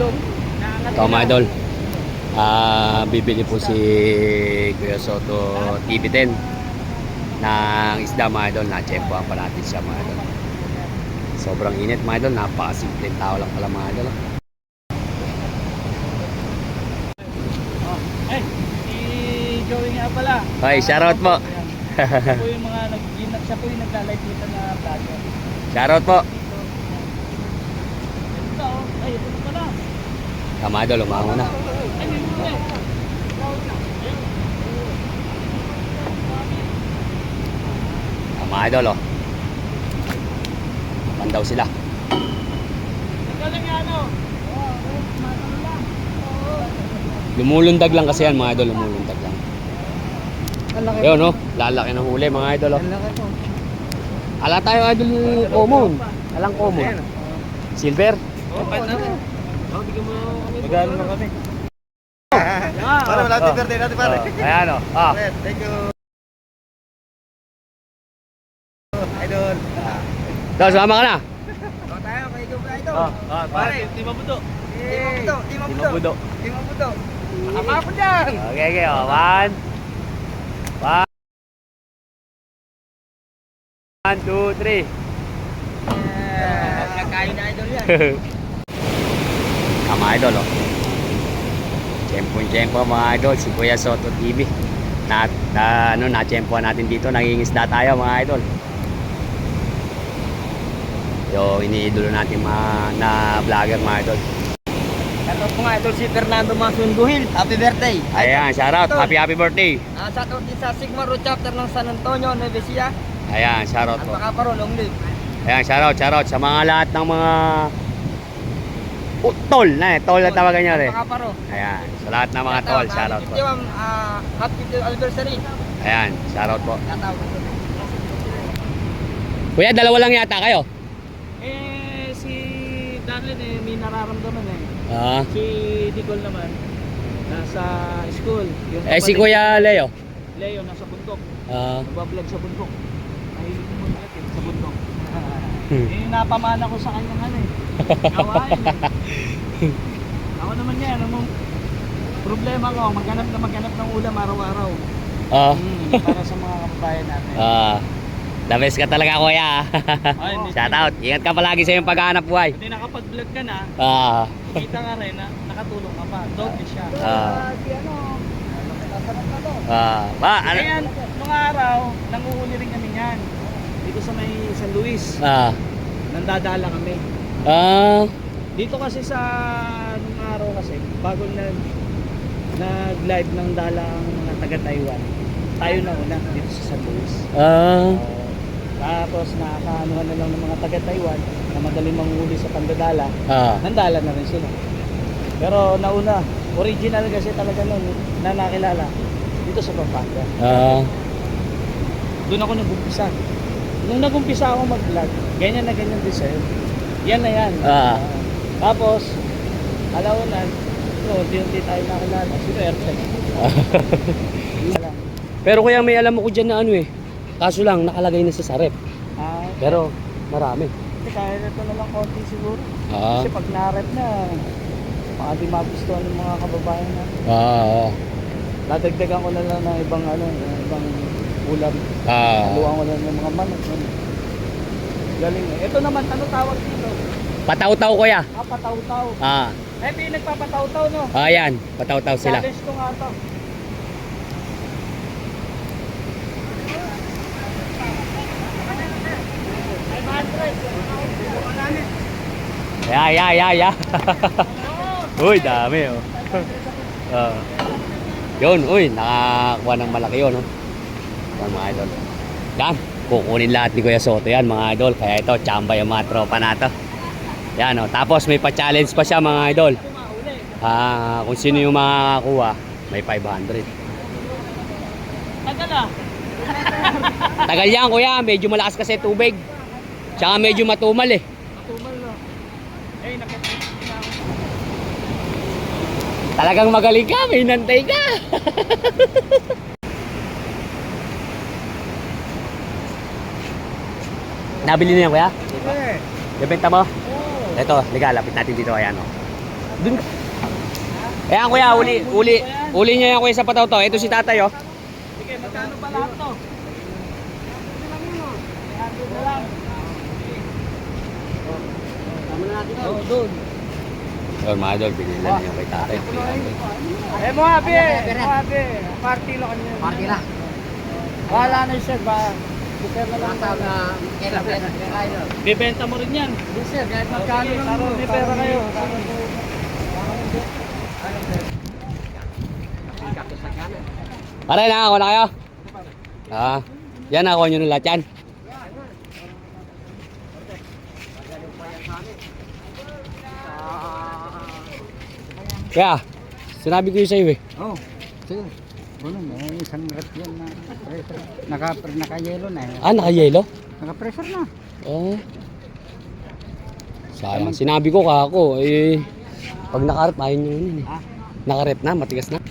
Ito mga idol. Ah, bibili po si Kuya Soto TV10 ng isda mga idol. Na-chempoan pa natin siya mga idol. Sobrang init mga idol. Napakasimpleng tao lang pala mga idol. Oh, eh, si Joey nga pala. Hoy, shoutout po. Siya po yung mga nag siya po yung nagla-live dito na vlogger. Shoutout po. Ito, oh. ay, ito na. Tama idol, umango na. Tama oh. Sila. Oo, oo, matalo lang. Oo. Lumulundag lang kasi yan mga idol, lumulundag lang. Ang laki Yun no, lalaki ng huli mga idol oh. Ang laki po. Ala tayo idol common. Alang common. Silver. Oh, paano? Oh, bigyan mo kami. Magano na kami. Ah, Para wala Oh. birthday natin pare. Oh, ayan oh. Ah. Thank you. Idol. Daw, sumama ka na. Oh, tayo kay Ikaw ka ito. Ah, pare, di ba buto? Di mo buto, Di buto. mo buto. Apa po dyan? Okay, okay. Oh. One. One. One, two, three. Kakain na idol yan. Tama idol oh. Tiyempo-tiyempo mga idol, si Kuya Soto TV. Na, na ano, na-tiyempoan natin dito, nangingisda tayo mga idol. Yo, iniidolo natin mga na vlogger mga idol. Ito po nga idol si Fernando Masunduhil. Happy birthday. Ayan, shoutout. Happy happy birthday. Ah, sa din sa Sigma Road chapter ng San Antonio, Nueva Ecija. Ayan, shoutout At po. Pakaparo, long live. Ayan, shoutout, shoutout sa mga lahat ng mga uh, tol na eh. Tol na tawagan nyo rin. Ayan, sa lahat ng mga tol, shoutout po. ah, happy 50th anniversary. Ayan, shoutout po. Kuya, dalawa lang yata kayo. Eh, si Darlene eh, may nararamdaman eh. Ah. Si Nicole naman, nasa school. Yung Eh, si Kuya Leo. Leo, nasa bundok. Ah. Nagbablog sa bundok. Mahilig mo sa bundok. Hmm. eh, napamana ko sa kanyang ano eh. Gawain. Ako naman yan, ano mong problema ko, maghanap na maghanap ng ulam araw-araw. Ah. Hmm, para sa mga kababayan natin. Ah. the best ka talaga, kuya. Ay, hindi- Shoutout. Ingat ka palagi sa iyong paghahanap buhay. Hindi nakapag-vlog ka na, Ah. kita ka rin na nakatulong ka pa. Doble siya. Ah. Si ano. Ah. Ba, ano? Ayan, nung araw, nanguhuli rin kami yan. Dito sa may San Luis, Ah. nandadala kami. Ah. Dito kasi sa nung araw kasi, bago nag nag-live ng dalang mga taga-Taiwan, tayo na una dito sa San Luis. Ah. Tapos nakakaanuhan na lang ng mga taga-Taiwan na madaling manghuli sa pandadala, Ah. nandala na rin sila. Pero nauna, original kasi talaga nun na nakilala dito sa Pampanga. Ah. Doon ako nag-umpisa. Nung nag-umpisa ako mag-vlog, ganyan na ganyan din sa'yo. Yan na yan. Ah. Tapos, alaunan, no, unti-unti tayo nakilala. Lang. Pero kuya may alam mo ko dyan na ano eh. Kaso lang nakalagay na sa sarep. Ah, Pero marami. kasi kaya na ito na lang konti siguro. Ah. Kasi pag na-rep na, baka di magustuhan ng mga kababayan natin. Ah. Dadagdagan ko na lang ng ibang ano, ng ibang ulam. Ah. Haluan ko na ng mga manok. Ano. Galing eh. Ito naman, ano tawag dito? Pataw-taw kuya. Ah, pataw-taw. Ah. Eh, may nagpapataw-taw, no? Ayan, pataw-taw sila. Challenge ko nga to. Ya, ya, ya, ya. uy, dami oh. Ah. yun, uy, nakakuha ng malaki yun, oh. Yan mga idol. Yan, kukunin lahat ni Kuya Soto yan, mga idol. Kaya ito, chamba yung mga tropa na to. Yan, oh. Tapos may pa-challenge pa siya, mga idol. Ah, kung sino yung makakakuha, may 500. Tagal ah. Tagal yan, kuya. Medyo malakas kasi tubig. Tsaka medyo matumal eh. Matumal no. Eh. Talagang magaling ka, may nantay ka. Nabili niya kuya? Eh, Ibenta mo? Ito, liga, lapit natin dito. Ayan, oh. Dun. Ayan kuya, uli, uli, uli niya yan kuya sa pataw to. Ito si tatay oh. Sige, magkano pa lahat to? Oh, doon. Yun mga idol, binili na niya kay tatay. Eh, mo abi, mo abi. Party lang kanya. Party na. Wala na siya ba? Bukay na lang Tawag na kailan kayo. Bibenta mo rin yan. Yes sir, kahit Magkano lang mo? May pera kayo. Pare, nakakuha na kayo? Ah, yan, nakakuha nyo na lahat yan. Kaya, sinabi ko yun sa'yo eh. Oh, sige. Ano, may isang rat yan na pressure. Naka, naka-yelo na eh. Ah, naka-yellow? Naka-pressure na. Oh. Sayang, sinabi ko kako, eh, pag nakarep, nyo yun eh. Ha? Nakarep na, matigas na.